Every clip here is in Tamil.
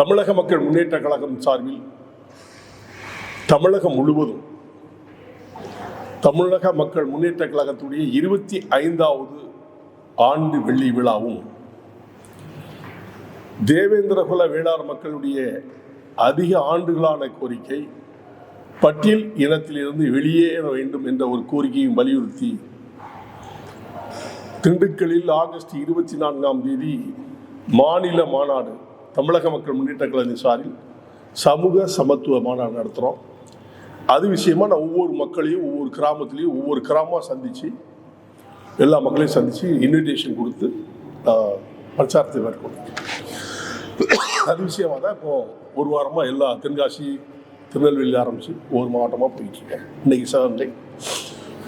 தமிழக மக்கள் முன்னேற்ற கழகம் சார்பில் தமிழகம் முழுவதும் தமிழக மக்கள் முன்னேற்ற கழகத்துடைய இருபத்தி ஐந்தாவது ஆண்டு வெள்ளி விழாவும் தேவேந்திரகுல வேளாண் மக்களுடைய அதிக ஆண்டுகளான கோரிக்கை பட்டியல் இனத்திலிருந்து வெளியேற வேண்டும் என்ற ஒரு கோரிக்கையும் வலியுறுத்தி திண்டுக்கல்லில் ஆகஸ்ட் இருபத்தி நான்காம் தேதி மாநில மாநாடு தமிழக மக்கள் முன்னேற்ற கழகத்தின் சார்பில் சமூக சமத்துவ மாநாடு நடத்துகிறோம் அது விஷயமா நான் ஒவ்வொரு மக்களையும் ஒவ்வொரு கிராமத்துலேயும் ஒவ்வொரு கிராமமாக சந்தித்து எல்லா மக்களையும் சந்தித்து இன்விடேஷன் கொடுத்து பிரச்சாரத்தை மேற்கொண்டோம் அது விஷயமா தான் இப்போ ஒரு வாரமாக எல்லா தென்காசி திருநெல்வேலி ஆரம்பித்து ஒவ்வொரு மாவட்டமாக போயிட்டுருக்கேன் இன்னைக்கு சண்டே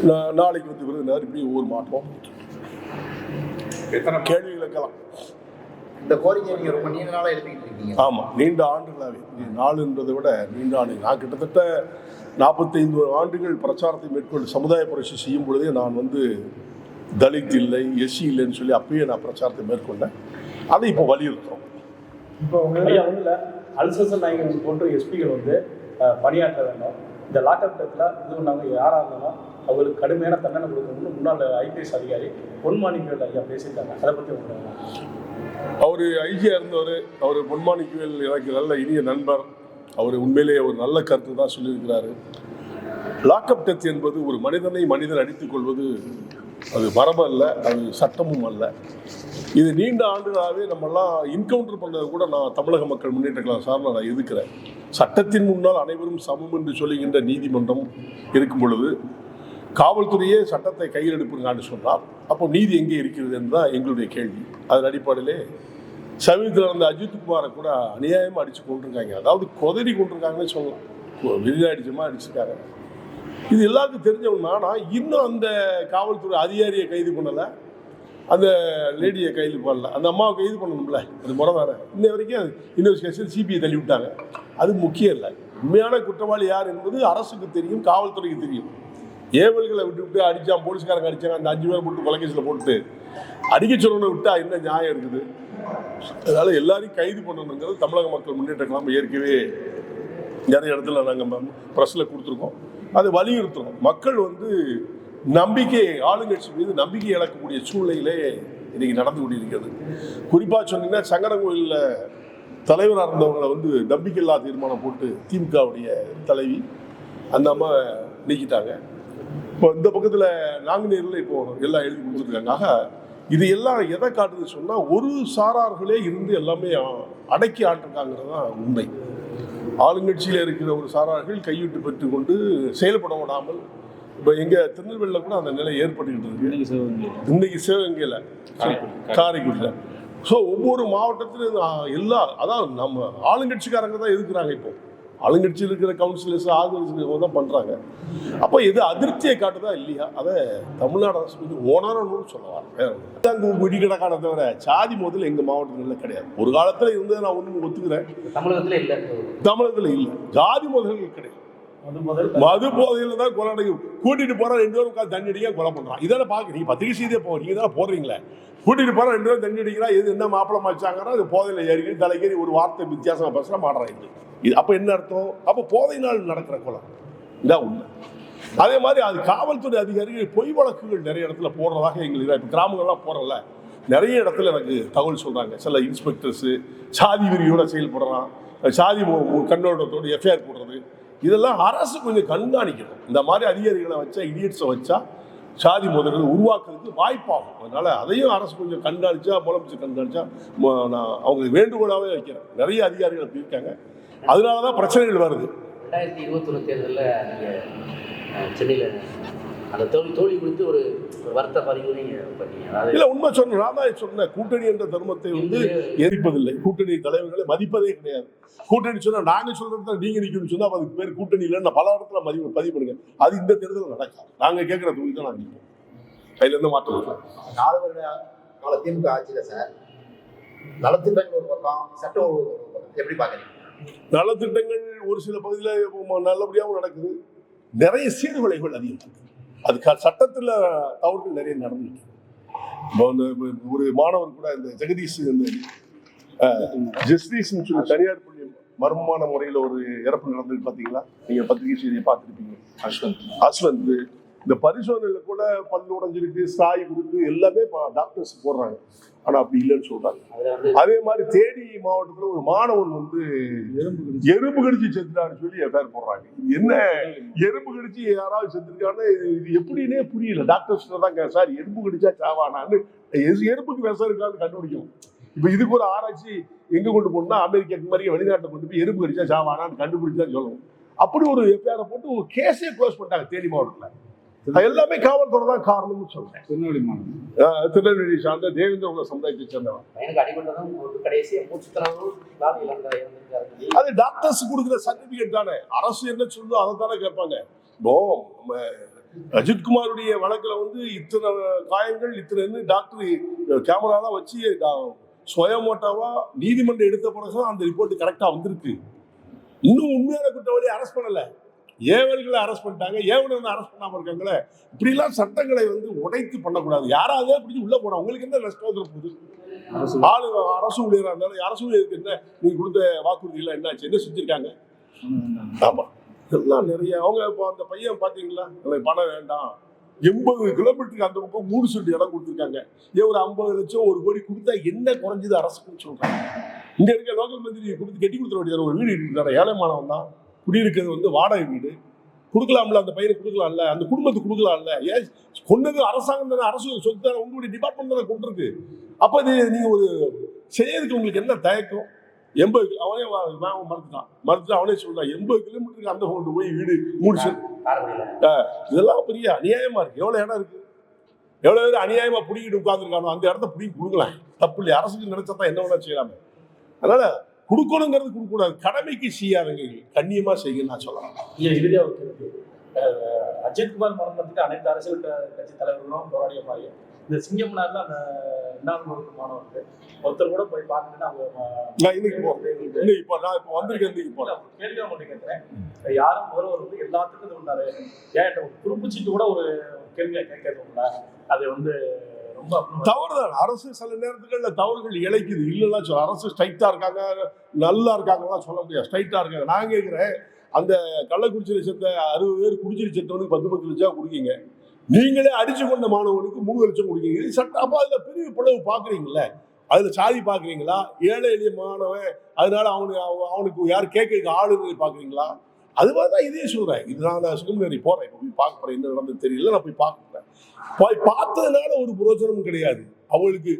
நா- நாளைக்கு வந்து விருதுநகர் இப்படி ஒவ்வொரு மாவட்டமாக போயிட்டுருக்கேன் கேள்விகளுக்கெல்லாம் இந்த கோரிக்கையை நீங்க ரொம்ப நீண்ட நாளா எழுதிட்டு இருக்கீங்க. ஆமாம் நீண்ட ஆண்டுகளாகவே இது நாள் என்பதை விட நீண்ட ஆண்டு. நான் கிட்டத்தட்ட நாற்பத்தைந்து ஆண்டுகள் பிரச்சாரத்தை மேற்கொண்டு சமுதாய புரட்சி செய்யும் பொழுதே நான் வந்து தலித் இல்லை எஸ்சி இல்லைன்னு சொல்லி அப்பயே நான் பிரச்சாரத்தை மேற்கொண்டேன். அதை இப்போ வலியுறுத்துறோம். இப்போ ஐயா ஒன்றும் இல்லை அல்சசன் நாயகன் போன்ற எஸ்பிகள் வந்து பணியாற்ற வேண்டும். இந்த லாக்அப் டெத்தில் இது பண்ணாங்க யாராக இருந்தாலும் அவருக்கு கடுமையான தண்டனை கொடுக்கணும்னு முன்னாள் ஐபிஎஸ் அதிகாரி பொன்மாணிக்கவேல் ஐயா பேசியிருக்காங்க. அதை பற்றி உங்களுக்கு அவர் ஐஜியாக இருந்தவர் அவர் பொன்மாணிக்கவேல் எனக்கு நல்ல இனிய நண்பர். அவர் உண்மையிலேயே ஒரு நல்ல கருத்து தான் சொல்லியிருக்கிறாரு. லாக்அப் டெத் என்பது ஒரு மனிதனை மனிதன் அடித்துக் கொள்வது அது மரபு அல்ல அது சட்டமும் அல்ல. இது நீண்ட ஆண்டுகளாகவே நம்மெல்லாம் இன்கவுண்டர் பண்ணதை கூட நான் தமிழக மக்கள் முன்னேற்ற கழகம் நான் எதுக்கிறேன் சட்டத்தின் முன்னால் அனைவரும் சமம் என்று சொல்லுகின்ற நீதிமன்றம் இருக்கும் பொழுது காவல்துறையே சட்டத்தை கையில் எடுப்புங்கன்னு சொன்னால் அப்போ நீதி எங்கே இருக்கிறது என்றுதான் எங்களுடைய கேள்வி. அதன் அடிப்படையிலே சமீபத்தில் நடந்த அஜித் குமாரை கூட அநியாயமாக அடித்து கொண்டிருக்காங்க அதாவது கொதறி கொண்டிருக்காங்கன்னு சொல்லலாம். கொ- அடிச்சிருக்காங்க. இது எல்லாத்துக்கும் தெரிஞ்சவங்க ஆனால் இன்னும் அந்த காவல்துறை அதிகாரியை கைது பண்ணலை. அந்த லேடியை கைது பண்ணல. அந்த அம்மாவை கைது பண்ணணும்ல. அது முறை தானே இன்ன வரைக்கும் இன்வெஸ்டிகேஷன் சிபிஐ தள்ளி விட்டாங்க. அது முக்கியம் இல்லை. உண்மையான குற்றவாளி யார் என்பது அரசுக்கு தெரியும் காவல்துறைக்கு தெரியும். ஏவல்களை விட்டு விட்டு அடித்தான் போலீஸ்காரங்க அடித்தாங்க அந்த அஞ்சு பேர் போட்டு கொலைகேசில் போட்டு அடிக்க சொல்லணும் விட்டா என்ன நியாயம் இருக்குது? அதனால எல்லாரையும் கைது பண்ணணுங்கிறது தமிழக மக்கள் முன்னேற்ற கழகம் ஏற்கனவே நிறைய இடத்துல நாங்கள் ப்ரெஸ்ஸில் கொடுத்துருக்கோம். அதை வலியுறுத்துறோம். மக்கள் வந்து நம்பிக்கை ஆளுங்கட்சி மீது நம்பிக்கை இழக்கக்கூடிய சூழ்நிலையிலே இன்னைக்கு நடந்து கொண்டிருக்கிறது. குறிப்பாக சொன்னீங்கன்னா சங்கரங்கோயிலில் தலைவராக இருந்தவங்களை வந்து நம்பிக்கையில்லா தீர்மானம் போட்டு திமுகவுடைய தலைவி அந்த அம்மா நீக்கிட்டாங்க. இப்போ இந்த பக்கத்தில் நாங்குநேரில் இப்போ எல்லாம் எழுதி கொடுத்துருக்காங்க. இது எல்லாம் எதை காட்டுது சொன்னால் ஒரு சாரார்களே இருந்து எல்லாமே அடக்கி ஆட்டிருக்காங்கிறது தான் உண்மை. ஆளுங்கட்சியில் இருக்கிற ஒரு சாரார்கள் கைவிட்டு பெற்றுக்கொண்டு செயல்பட விடாமல் இப்போ எங்கள் திருநெல்வேலியில் கூட அந்த நிலை ஏற்பட்டுக்கிட்டு இருக்கு. இன்னைக்கு சிவகங்கையில். காரைக்குடியில். ஸோ ஒவ்வொரு மாவட்டத்திலும் எல்லா அதான் நம்ம ஆளுங்கட்சிக்காரங்க தான் எதுக்குறாங்க இப்போ. ஆளுங்கட்சியில் இருக்கிற கவுன்சிலர்ஸ் ஆளுங்கட்சி தான் பண்ணுறாங்க அப்போ எது அதிருப்தியை காட்டுதா இல்லையா? அதை தமிழ்நாடு அரசு கொஞ்சம் உணரணும்னு சொல்லலாம் வேற. அங்க விடிகிடக்கான தவிர சாதி முதல்ல எங்கள் மாவட்டங்களில் கிடையாது. ஒரு காலத்தில் இருந்ததை நான் ஒன்று ஒத்துக்கிறேன். தமிழகத்துல இல்ல. தமிழகத்தில் இல்லை. ஜாதி முதல்கள் கிடையாது. மது போதையில தான் கொலை நடக்கும் கூட்டிட்டு போற ரெண்டு பேரும் உட்காந்து தண்ணி அடிக்க கொலை பண்றான். இதெல்லாம் பாக்க நீங்க பத்திரிகை செய்தே போ நீங்க தான் போடுறீங்களே? கூட்டிட்டு போற ரெண்டு பேரும் தண்ணி அடிக்கிறா. எது என்ன மாப்பிளம் வச்சாங்கன்னா அது போதையில ஏறி தலைக்கேறி ஒரு வார்த்தை வித்தியாசமா பேசுற மாடுறாங்க இது அப்ப என்ன அர்த்தம்? அப்ப போதையினால் நடக்கிற கொலை. இதான் உண்மை. அதே மாதிரி அது காவல்துறை அதிகாரிகள் பொய் வழக்குகள் நிறைய இடத்துல போடுறதாக எங்களுக்கு இப்போ கிராமங்கள்லாம் போறல நிறைய இடத்துல எனக்கு தகவல் சொல்றாங்க. சில இன்ஸ்பெக்டர்ஸு சாதி விரியோட செயல்படுறான் சாதி கண்ணோட்டத்தோடு எஃப்ஐஆர் போடுறது. இதெல்லாம் அரசு கொஞ்சம் கண்காணிக்கணும். இந்த மாதிரி அதிகாரிகளை வச்சா இடியட்ஸை வச்சா சாதி மோதல்கள் உருவாக்குறதுக்கு வாய்ப்பாகும். அதனால அதையும் அரசு கொஞ்சம் கண்காணிச்சா முதலமைச்சர் கண்காணிச்சா நான் அவங்களுக்கு வேண்டுகோளாகவே வைக்கிறேன். நிறைய அதிகாரிகள் இருக்காங்க. அதனால தான் பிரச்சனைகள் வருது. ரெண்டாயிரத்தி இருபத்தொன்று தேர்தலில் சென்னையில் அந்த தோல்வி தோல்வி குறித்து ஒரு வருத்த பதிவு நீங்கள் பண்ணீங்க. அதாவது இல்ல உண்மை சொன்ன நான் தான் சொன்னேன் கூட்டணி என்ற தர்மத்தை வந்து எரிப்பதில்லை கூட்டணி தலைவர்களை மதிப்பதே கிடையாது. கூட்டணி சொன்னா நாங்க சொல்றது தான் நீங்க நிக்கணும்னு சொன்னா அதுக்கு பேர் கூட்டணி இல்லைன்னு பல இடத்துல மதிப்பு பதிவு பண்ணுங்க அது இந்த தேர்தலில் நடக்காது. நாங்க கேட்கிற தொகுதி தான் நாங்க நிற்போம் அதுல இருந்து மாற்றம். நாலு வருட திமுக ஆட்சியில சார் நலத்திட்டங்கள் ஒரு பக்கம் சட்ட ஒழுங்கு ஒரு பக்கம். எப்படி பாக்குறீங்க நலத்திட்டங்கள் ஒரு சில பகுதியில் நல்லபடியாகவும் நடக்குது. நிறைய சீர்குலைகள் அதிகம் இருக்கு அது க- சட்டத்துல தவறுகள் நிறைய இப்போ வந்து ஒரு மாணவர் கூட இந்த ஜெகதீஷ் இந்த ஜஸ்டிஸ்னு சொல்லி தனியார் பள்ளி மர்மமான முறையில் ஒரு இறப்பு நடந்தது பார்த்தீங்களா நீங்கள் பத்திரிகை செய்தியை பார்த்துருப்பீங்க. அஸ்வந்த். அஸ்வந்த். இந்த பரிசோதனையில கூட பல்லு உடைஞ்சிருக்கு சாய் இருக்கு எல்லாமே டாக்டர்ஸ் போடுறாங்க. ஆனா அப்படி இல்லைன்னு சொல்றாங்க. அதே மாதிரி தேனி மாவட்டத்துல ஒரு மாணவன் வந்து எறும்பு கடிச்சு செத்துட்டான்னு சொல்லி எஃப்ஐஆர் போடுறாங்க. என்ன? எறும்பு கடிச்சு யாராவது செத்துருக்கான்னு இது எப்படின்னே புரியல. டாக்டர்ஸ் தான் கே- சார் எறும்பு கடிச்சா சாவானான்னு. எறும்புக்கு விஷம் இருக்கான்னு கண்டுபிடிக்கும் இப்ப இதுக்கு ஒரு ஆராய்ச்சி எங்க கொண்டு போகணும்னா அமெரிக்காக்கு மாதிரி வெளிநாட்டில் கொண்டு போய் எறும்பு கடிச்சா சாவானான்னு கண்டுபிடிச்சா சொல்லணும். அப்படி ஒரு எஃப்ஐஆர் போட்டு ஒரு கேஸே க்ளோஸ் பண்ணிட்டாங்க தேனி மாவட்டத்துல. எல்லாமே காவல்துறை தான் காரணம்னு சொல்றேன். திருநெல்வேலி மாவட்டம். அஹ் திருநெல்வேலி சார்ந்த தேவேந்திர உலக சமுதாயத்தை சேர்ந்தவன். அது டாக்டர்ஸ் கொடுக்குற சர்டிபிகேட் தானே. அரசு என்ன சொல்லுதோ அதை தானே கேட்பாங்க. இப்போ நம்ம அஜித்குமாருடைய வழக்குல வந்து இத்தனை காயங்கள் இத்தனை டாக்டர் கேமராலாம் வச்சு டா- சுயமோட்டாவா நீதிமன்றம் எடுத்த பிறகு அந்த ரிப்போர்ட் கரெக்டா வந்திருக்கு. இன்னும் உண்மையான குற்றவாளியை அரெஸ்ட் பண்ணல. ஏவல்களை அரெஸ்ட் பண்ணிட்டாங்க ஏவலர்களை அரெஸ்ட் பண்ணாமல் இருக்காங்களே இப்படிலாம் சட்டங்களை வந்து உடைத்து பண்ணக்கூடாது. யாராவது பிடிச்சி உள்ள போனா உங்களுக்கு என்ன நஷ்டம் போகுது? ஆளு அரசு ஊழியராக இருந்தாலும் அரசு ஊழியருக்கு என்ன நீங்க கொடுத்த வாக்குறுதிகள் என்னாச்சு? என்ன செஞ்சிருக்காங்க? ஆமா. எல்லாம் நிறைய அவங்க இப்போ அந்த பையன் பாத்தீங்களா? பணம் வேண்டாம். எண்பது கிலோமீட்டருக்கு அந்த பக்கம் மூணு சென்ட் இடம் கொடுத்துருக்காங்க. ஏன் ஒரு ஐம்பது லட்சம் ஒரு கோடி கொடுத்தா என்ன குறைஞ்சது அரசுக்குன்னு சொல்றாங்க. இங்க இருக்க லோக்கல் மந்திரி கொடுத்து கட்டி கொடுத்துட வேண்டியது ஒரு வீடு தர ஏழை மாணவன் தான். குடியிருக்கிறது வந்து வாடகை வீடு. கொடுக்கலாம்ல அந்த பையனுக்கு கொடுக்கலாம்ல அந்த குடும்பத்துக்கு கொடுக்கலாம்ல. ஏன்? கொண்டது அரசாங்கம் தானே அரசு சொத்து தானே உங்களுடைய டிபார்ட்மெண்ட் தானே கொண்டிருக்கு அப்ப இது நீங்க ஒரு செய்யறதுக்கு உங்களுக்கு என்ன தயக்கம்? எண்பது அவனே வாங்க மறுத்துட்டான். மறுத்துட்டு அவனே சொல்றான் எண்பது கிலோமீட்டருக்கு அந்த கொண்டு போய் வீடு காரக்குடியில இதெல்லாம் பெரிய அநியாயமா இருக்கு. எவ்வளவு இடம் இருக்கு? எவ்வளவு பேர் அநியாயமா பிடிக்கிட்டு உட்காந்துருக்கானோ அந்த இடத்த பிடிக்கி கொடுக்கலாம் தப்பு இல்லையா. அரசுக்கு நினைச்சா தான் என்ன வேணா செய்யலாமே. அதனால கொடுக்கணுங்கிறது கொடுக்கக்கூடாது. கடமைக்கு செய்யாதுங்க கண்ணியமா செய்யுன்னு நான் சொல்லலாம். இறுதியாக ஒரு கேள்வி. அஜித்குமார் மரணத்துக்கு அனைத்து அரசியல் கட்சி தலைவர்களும் போராடிய மாதிரி. இந்த சிங்கம் நாளில் அந்த இரண்டாம் வகுப்பு மாணவருக்கு ஒருத்தர் கூட போய் பார்த்துட்டு அவங்க இன்னைக்கு இன்னைக்கு இப்போ நான் இப்போ வந்திருக்கேன் இன்னைக்கு கேள்வி மட்டும் கேட்கிறேன் யாரும் ஒருவர் வந்து எல்லாத்துக்கும் இது பண்ணாரு ஏன் குறிப்பிச்சிட்டு கூட ஒரு கேள்வியை கேட்கறதுல அது வந்து தவறுதான். அரசு சில நேரத்துகளில் தவறுகள் இழைக்குது. இல்லைன்னா சொல்ல அரசு ஸ்ட்ரைட்டா இருக்காங்க நல்லா இருக்காங்கலாம் சொல்ல முடியாது. ஸ்ட்ரைட்டா இருக்காங்க. நான் கேட்குறேன் அந்த கள்ளக்குறிச்சியில் செத்த அறுபது பேர் குடிச்சிட்டு செத்தவனுக்கு பத்து பத்து லட்சம் கொடுக்கீங்க. நீங்களே அடிச்சு கொண்ட மாணவனுக்கு மூணு லட்சம் கொடுக்கீங்க. இது சட்ட அப்போ அதில் பெரிய பிளவு பாக்குறீங்கல்ல? அதுல சாதி பாக்குறீங்களா? ஏழை எளிய மாணவன் அதனால அவனுக்கு அவ- அவனுக்கு யார் கேட்க ஆளுநரை பாக்குறீங்களா? அது மாதிரி தான் இதே சொல்றேன். இது நான் நான் சுகமேரி போறேன். இப்ப போய் பார்க்க போறேன். என்ன நடந்தது தெரியல. நான் போய் பார்க்க போய் பார்த்ததுனால ஒரு பிரயோஜனமும் கிடையாது. அவங்களுக்கு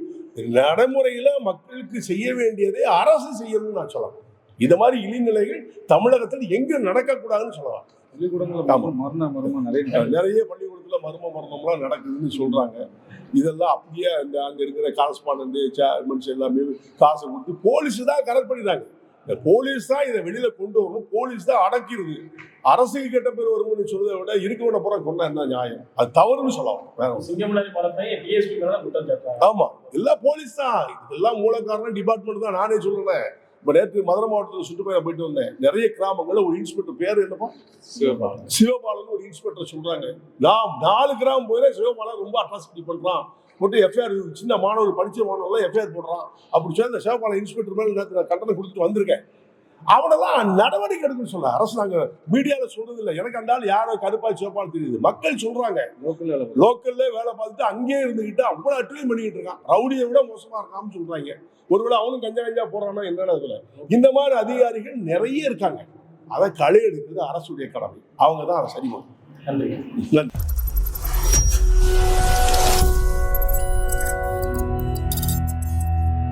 நடைமுறையில மக்களுக்கு செய்ய வேண்டியதை அரசு செய்யணும்னு நான் சொல்லலாம். இந்த மாதிரி இழிநிலைகள் தமிழகத்தில் எங்க நடக்கக்கூடாதுன்னு சொல்லலாம். நிறைய பள்ளிக்கூடத்துல மர்ம மரணம்லாம் நடக்குதுன்னு சொல்றாங்க. இதெல்லாம் அப்படியே அந்த அங்க இருக்கிற காரஸ்பாண்ட் சேர்மன்ஸ் எல்லாமே காசை கொடுத்து போலீஸ் தான் கரெக்ட் பண்ணிடுறாங்க. இந்த போலீஸ் தான் இதை வெளியில கொண்டு வரணும். போலீஸ் தான் அடக்கிடுது. அரசுக்கு கெட்ட பேர் வரும்னு சொல்றதை விட இருக்கவன புற கொண்டா என்ன நியாயம்? அது தவறுன்னு சொல்லலாம். வேற ஆமா. எல்லாம் போலீஸ் தான். இதெல்லாம் மூல காரணம் டிபார்ட்மெண்ட் தான். நானே சொல்றேன். இப்ப நேற்று மதுரை மாவட்டத்தில் சுற்றுப்பயணம் போயிட்டு வந்தேன். நிறைய கிராமங்கள்ல ஒரு இன்ஸ்பெக்டர் பேர் என்னப்பா சிவபாலன். சிவபாலன் ஒரு இன்ஸ்பெக்டர் சொல்றாங்க. நான் நாலு கிராமம் போயில சிவபாலன் ரொம்ப அட்ராசிட்டி பண்றான். போட்டு எஃப்ஐஆர் சின்ன மாணவர் படிச்ச மாணவர்லாம் எஃப்ஐஆர் போடுறான். அப்படி சொல்லி அந்த சிவபாலன் இன்ஸ்பெக்டர் மேல நேத்து நான் கண்டனம் கொடுத்துட்டு வந்திருக்கேன். அவனெல்லாம் நடவடிக்கை எடுக்கணும்னு சொல்ல அரசு நாங்க மீடியால சொல்றது இல்லை எனக்கு ஆள் யாரோ கருப்பா சிவப்பால் தெரியுது. மக்கள் சொல்றாங்க. லோக்கல்ல வேலை பார்த்துட்டு அங்கேயே இருந்துகிட்டு அவ்வளவு அட்டையும் பண்ணிக்கிட்டு இருக்கான். ரவுடியை விட மோசமா இருக்கான்னு சொல்றாங்க. ஒருவேளை அவனும் கஞ்சா கஞ்சா போடுறானா என்னடா இதுல இந்த மாதிரி அதிகாரிகள் நிறைய இருக்காங்க. அதை களை எடுக்கிறது அரசுடைய கடமை. அவங்க தான் அதை சரி நன்றி.